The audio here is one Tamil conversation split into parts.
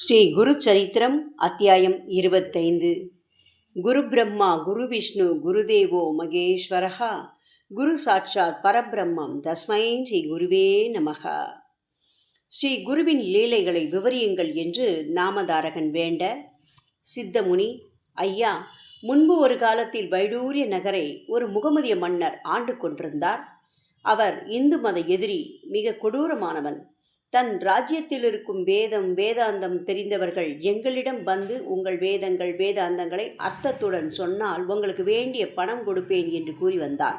ஸ்ரீ குரு சரித்திரம் அத்தியாயம் இருபத்தைந்து. குரு பிரம்மா குரு விஷ்ணு குருதேவோ மகேஸ்வரஹா. குரு சாட்சாத் பரபிரம்மம். தஸ்மை ஸ்ரீ குருவே நமக ஸ்ரீ குருவின் லீலைகளை விவரியுங்கள் என்று நாமதாரகன் வேண்ட சித்தமுனி ஐயா முன்பு ஒரு காலத்தில் வைடூரிய நகரை ஒரு முகமதிய மன்னர் ஆண்டு கொண்டிருந்தார். அவர் இந்து மத எதிரி மிக கொடூரமானவன். தன் ராஜ்யத்தில் இருக்கும் வேதம் வேதாந்தம் தெரிந்தவர்கள் எங்களிடம் வந்து உங்கள் வேதங்கள் வேதாந்தங்களை அர்த்தத்துடன் சொன்னால் உங்களுக்கு வேண்டிய பணம் கொடுப்பேன் என்று கூறி வந்தான்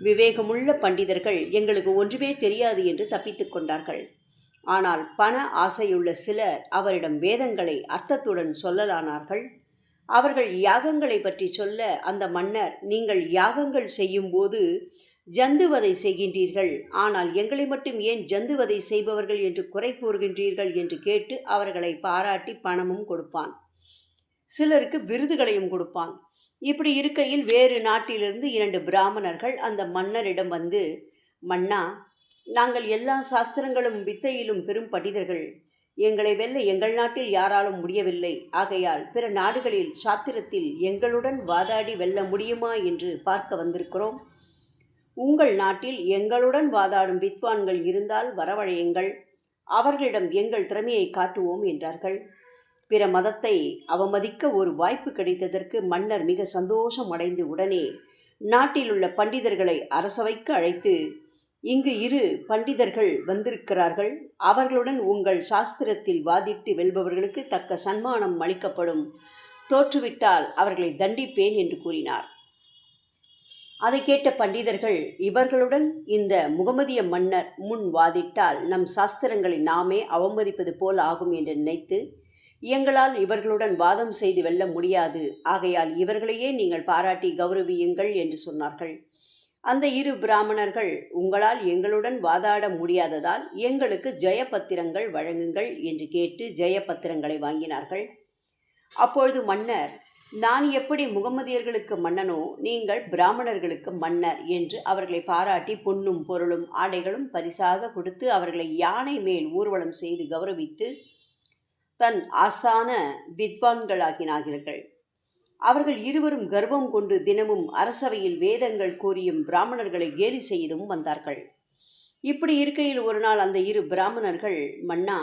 விவேகமுள்ள பண்டிதர்கள் எங்களுக்கு ஒன்றுமே தெரியாது என்று தப்பித்துக் கொண்டார்கள். ஆனால் பண ஆசையுள்ள சிலர் அவரிடம் வேதங்களை அர்த்தத்துடன் சொல்லலானார்கள். அவர்கள் யாகங்களை பற்றி சொல்ல அந்த மன்னர் நீங்கள் யாகங்கள் செய்யும்போது ஜந்துவதை செய்கின்றீர்கள். ஆனால் எங்களை மட்டும் ஏன் ஜந்துவதை செய்பவர்கள் என்று குறை கூறுகின்றீர்கள் என்று கேட்டு அவர்களை பாராட்டி பணமும் கொடுப்பான். சிலருக்கு விருதுகளையும் கொடுப்பான். இப்படி இருக்கையில் வேறு நாட்டிலிருந்து இரண்டு பிராமணர்கள் அந்த மன்னரிடம் வந்து மன்னா நாங்கள் எல்லா சாஸ்திரங்களும் வித்தையிலும் பெரும் படிதர்கள். எங்களை வெல்ல எங்கள் நாட்டில் யாராலும் முடியவில்லை. ஆகையால் பிற நாடுகளில் சாத்திரத்தில் எங்களுடன் வாதாடி வெல்ல முடியுமா? என்று பார்க்க வந்திருக்கிறோம். உங்கள் நாட்டில் எங்களுடன் வாதாடும் வித்வான்கள் இருந்தால் வரவழையுங்கள். அவர்களிடம் எங்கள் திறமையை காட்டுவோம் என்றார்கள். பிற மதத்தை அவமதிக்க ஒரு வாய்ப்பு கிடைத்ததற்கு மன்னர் மிக சந்தோஷம் அடைந்து உடனே நாட்டில் உள்ள பண்டிதர்களை அரசவைக்கு அழைத்து இங்கு இரு பண்டிதர்கள் வந்திருக்கிறார்கள். அவர்களுடன் உங்கள் சாஸ்திரத்தில் வாதிட்டு வெல்பவர்களுக்கு தக்க சன்மானம் அளிக்கப்படும். தோற்றுவிட்டால் அவர்களை தண்டிப்பேன் என்று கூறினார். அதை கேட்ட பண்டிதர்கள் இவர்களுடன் இந்த முகமதிய மன்னர் முன் வாதிட்டால் நம் சாஸ்திரங்களை நாமே அவமதிப்பது போல் ஆகும் என்று நினைத்து எங்களால் இவர்களுடன் வாதம் செய்து வெல்ல முடியாது. ஆகையால் இவர்களையே நீங்கள் பாராட்டி கௌரவியுங்கள் என்று சொன்னார்கள். அந்த இரு பிராமணர்கள் உங்களால் எங்களுடன் வாதாட முடியாததால் எங்களுக்கு ஜெயபத்திரங்கள் வழங்குங்கள் என்று கேட்டு ஜெயபத்திரங்களை வாங்கினார்கள். அப்பொழுது மன்னர் நான் எப்படி முகமதியர்களுக்கு மன்னனோ நீங்கள் பிராமணர்களுக்கு மன்னர் என்று அவர்களை பாராட்டி பொன்னும் பொருளும் ஆடைகளும் பரிசாக கொடுத்து அவர்களை யானை மேல் ஊர்வலம் செய்து கௌரவித்து தன் ஆஸ்தான வித்வான்களாகினார்கள் அவர்கள் இருவரும் கர்வம் கொண்டு தினமும் அரசவையில் வேதங்கள் கூறியும் பிராமணர்களை கேலி செய்தும் வந்தார்கள். இப்படி இருக்கையில் ஒரு நாள் அந்த இரு பிராமணர்கள் மன்னா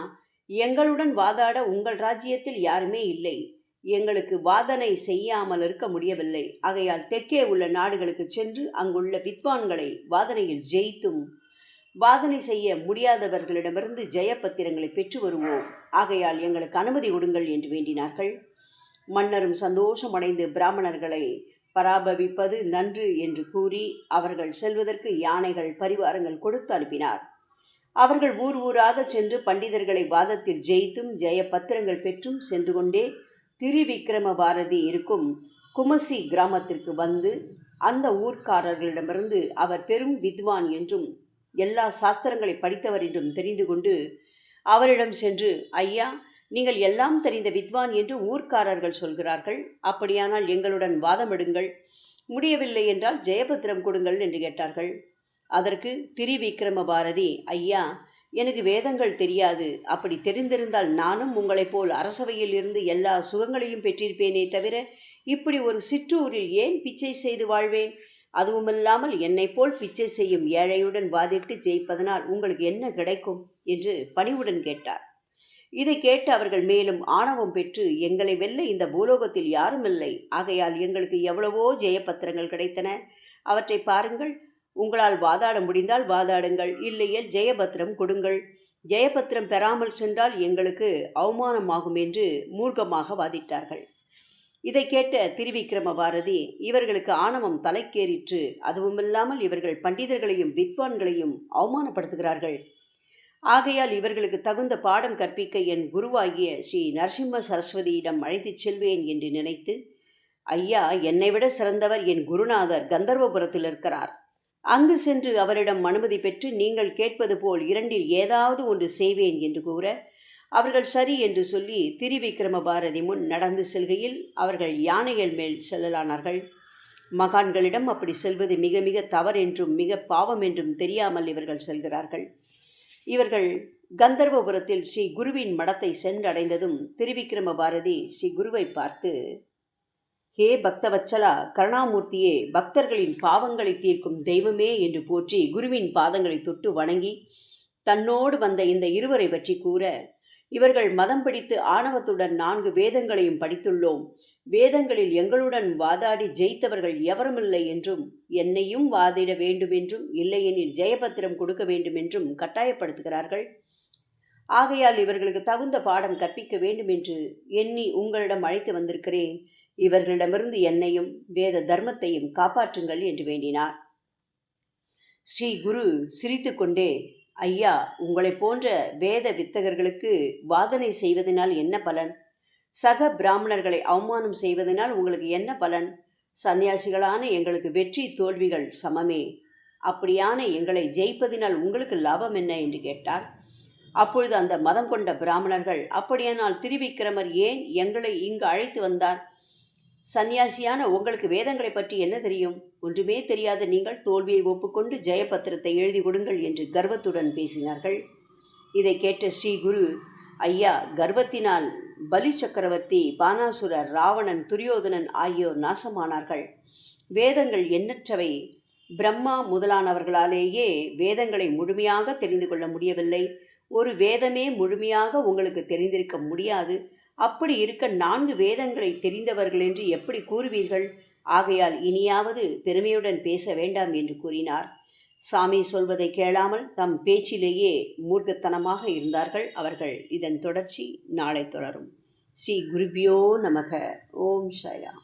எங்களுடன் வாதாட உங்கள் ராஜ்யத்தில் யாருமே இல்லை. எங்களுக்கு வாதனை செய்யாமல் இருக்க முடியவில்லை. ஆகையால் தெற்கே உள்ள நாடுகளுக்கு சென்று அங்குள்ள வித்வான்களை வாதனையில் ஜெயித்தும் வாதனை செய்ய முடியாதவர்களிடமிருந்து ஜெயபத்திரங்களை பெற்று வருவோம். ஆகையால் எங்களுக்கு அனுமதி கொடுங்கள் என்று வேண்டினார்கள். மன்னரும் சந்தோஷமடைந்து பிராமணர்களை பராபவிப்பது நன்று என்று கூறி அவர்கள் செல்வதற்கு யானைகள் பரிவாரங்கள் கொடுத்து அனுப்பினார். அவர்கள் ஊர் ஊராக சென்று பண்டிதர்களை வாதத்தில் ஜெயித்தும் ஜெய பத்திரங்கள் பெற்றும் சென்று கொண்டே திரிவிக்ரம பாரதி இருக்கும் குமசி கிராமத்திற்கு வந்து அந்த ஊர்க்காரர்களிடமிருந்து அவர் பெரும் வித்வான் என்றும் எல்லா சாஸ்திரங்களை படித்தவர் என்றும் தெரிந்து கொண்டு அவரிடம் சென்று ஐயா நீங்கள் எல்லாம் தெரிந்த வித்வான் என்று ஊர்க்காரர்கள் சொல்கிறார்கள். அப்படியானால் எங்களுடன் வாதமிடுங்கள். முடியவில்லை என்றால் ஜெயபத்திரம் கொடுங்கள் என்று கேட்டார்கள். அதற்கு திரிவிக்ரம பாரதி ஐயா எனக்கு வேதங்கள் தெரியாது. அப்படி தெரிந்திருந்தால் நானும் உங்களைப் போல் அரசவையில் இருந்து எல்லா சுகங்களையும் பெற்றிருப்பேனே தவிர இப்படி ஒரு சிற்றூரில் ஏன் பிச்சை செய்து வாழ்வேன்? அதுவுமில்லாமல் என்னைப் போல் பிச்சை செய்யும் ஏழையுடன் வாதிட்டு ஜெயிப்பதனால் உங்களுக்கு என்ன கிடைக்கும்? என்று பணிவுடன் கேட்டார். இதை கேட்டு அவர்கள் மேலும் ஆணவம் பெற்று எங்களை வெல்ல இந்த பூலோகத்தில் யாரும் இல்லை. ஆகையால் எங்களுக்கு எவ்வளவோ ஜெயபத்திரங்கள் கிடைத்தன. அவற்றை பாருங்கள். உங்களால் வாதாட முடிந்தால் வாதாடுங்கள். இல்லையேல் ஜெயபத்திரம் கொடுங்கள். ஜெயபத்திரம் பெறாமல் சென்றால் எங்களுக்கு அவமானமாகும் என்று மூர்க்கமாக வாதிட்டார்கள். இதை கேட்ட திருவிக்கிரம பாரதி இவர்களுக்கு ஆணவம் தலைக்கேறிற்று. அதுவுமில்லாமல் இவர்கள் பண்டிதர்களையும் வித்வான்களையும் அவமானப்படுத்துகிறார்கள். ஆகையால் இவர்களுக்கு தகுந்த பாடம் கற்பிக்க என் குருவாகிய ஸ்ரீ நரசிம்ம சரஸ்வதியிடம் அழைத்துச் செல்வேன் என்று நினைத்து ஐயா என்னை விட சிறந்தவர் என் குருநாதர் கந்தர்வபுரத்தில் இருக்கிறார். அங்கு சென்று அவரிடம் அனுமதி பெற்று நீங்கள் கேட்பது போல் இரண்டில் ஏதாவது ஒன்று செய்வேன் என்று கூற அவர்கள் சரி என்று சொல்லி திரிவிக்ரம பாரதி முன் நடந்து செல்கையில் அவர்கள் யானைகள் மேல் செல்லலானார்கள். மகான்களிடம் அப்படி செல்வது மிக மிக தவறென்றும் மிக பாவம் என்றும் தெரியாமல் இவர்கள் செல்கிறார்கள். இவர்கள் கந்தர்வபுரத்தில் ஸ்ரீ குருவின் மடத்தை சென்றடைந்ததும் திருவிக்ரம பாரதி ஸ்ரீ குருவை பார்த்து ஹே பக்தவச்சலா கருணாமூர்த்தியே பக்தர்களின் பாவங்களை தீர்க்கும் தெய்வமே என்று போற்றி குருவின் பாதங்களை தொட்டு வணங்கி தன்னோடு வந்த இந்த இருவரை பற்றி கூற இவர்கள் மதம் பிடித்து ஆணவத்துடன் நான்கு வேதங்களையும் படித்துள்ளோம். வேதங்களில் எங்களுடன் வாதாடி ஜெயித்தவர்கள் எவருமில்லை என்றும் என்னையும் வாதிட வேண்டும் என்றும் இல்லையெனில் ஜெயபத்திரம் கொடுக்க வேண்டும் என்றும் கட்டாயப்படுத்துகிறார்கள். ஆகையால் இவர்களுக்கு தகுந்த பாடம் கற்பிக்க வேண்டும் என்று எண்ணி உங்களிடம் அழைத்து வந்திருக்கிறேன். இவர்களிடமிருந்து என்னையும் வேத தர்மத்தையும் காப்பாற்றுங்கள் என்று வேண்டினார். ஸ்ரீ குரு சிரித்துக்கொண்டே ஐயா உங்களைப் போன்ற வேத வித்தகர்களுக்கு வாதனை செய்வதனால் என்ன பலன்? சக பிராமணர்களை அவமானம் செய்வதனால் உங்களுக்கு என்ன பலன்? சந்நியாசிகளான எங்களுக்கு வெற்றி தோல்விகள் சமமே. அப்படியான எங்களை ஜெயிப்பதினால் உங்களுக்கு லாபம் என்ன? என்று கேட்டார். அப்பொழுது அந்த மதம் கொண்ட பிராமணர்கள் அப்படியானால் திருவிக்கிரமர் ஏன் எங்களை இங்கு அழைத்து வந்தார்? சந்நியாசியான உங்களுக்கு வேதங்களை பற்றி என்ன தெரியும்? ஒன்றுமே தெரியாத நீங்கள் தோல்வியை ஒப்புக்கொண்டு ஜெயபத்திரத்தை எழுதி கொடுங்கள் என்று கர்வத்துடன் பேசினார்கள். இதை கேட்ட ஸ்ரீ குரு ஐயா கர்வத்தினால் பலி சக்கரவர்த்தி பானாசுரர் ராவணன் துரியோதனன் ஆகியோர் நாசமானார்கள். வேதங்கள் எண்ணற்றவை. பிரம்மா முதலானவர்களாலேயே வேதங்களை முழுமையாக தெரிந்து கொள்ள முடியவில்லை. ஒரு வேதமே முழுமையாக உங்களுக்கு தெரிந்திருக்க முடியாது. அப்படி இருக்க நான்கு வேதங்களை தெரிந்தவர்கள் என்று எப்படி கூறுவீர்கள்? ஆகையால் இனியாவது பெருமையுடன் பேச வேண்டாம் என்று கூறினார். சாமி சொல்வதை கேளாமல் தம் பேச்சிலேயே மூர்க்கத்தனமாக இருந்தார்கள் அவர்கள். இதன் தொடர்ச்சி நாளை தொடரும். ஸ்ரீ குருபியோ நமக. ஓம் ஷைராம்